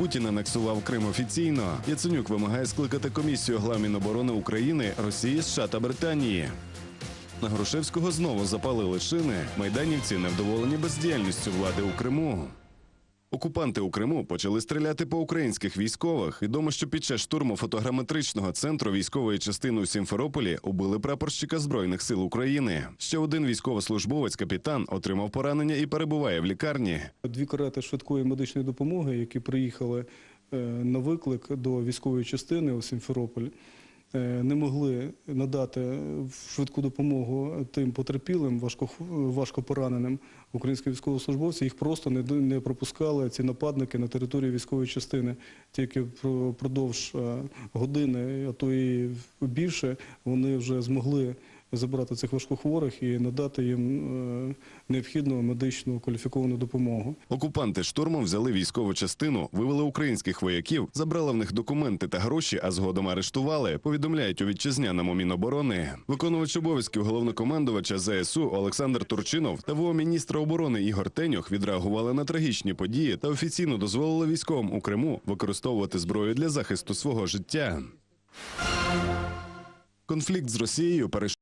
Путін анексував Крим офіційно. Яценюк вимагає скликати комісію глав Міноборони України, Росії, США та Британії. На Грушевського знову запалили шини. Майданівці невдоволені бездіяльністю влади у Криму. Окупанти у Криму почали стріляти по українських військових. Відомо, що під час штурму фотограметричного центру військової частини у Сімферополі убили прапорщика збройних сил України. Ще один військовослужбовець, капітан, отримав поранення і перебуває в лікарні. Дві карети швидкої медичної допомоги, які приїхали е, на виклик до військової частини у Сімферополь, не могли надати швидку допомогу тим потерпілим, важко, важко пораненим українським військовослужбовцям. Їх просто не, не пропускали ці нападники на території військової частини. Тільки впродовж е, години, а то і більше, вони вже змогли забрати цих важкохворих і надати їм е, необхідну медичну кваліфіковану допомогу. Окупанти штурмом взяли військову частину, вивели українських вояків, забрали в них документи та гроші, а згодом арештували. Повідомляють у вітчизняному міноборони. Виконувач обов'язків головнокомандувача ЗСУ Олександр Турчинов та ВО міністра оборони Ігор Тенюх відреагували на трагічні події та офіційно дозволили військовим у Криму використовувати зброю для захисту свого життя. Конфлікт з Росією перейшов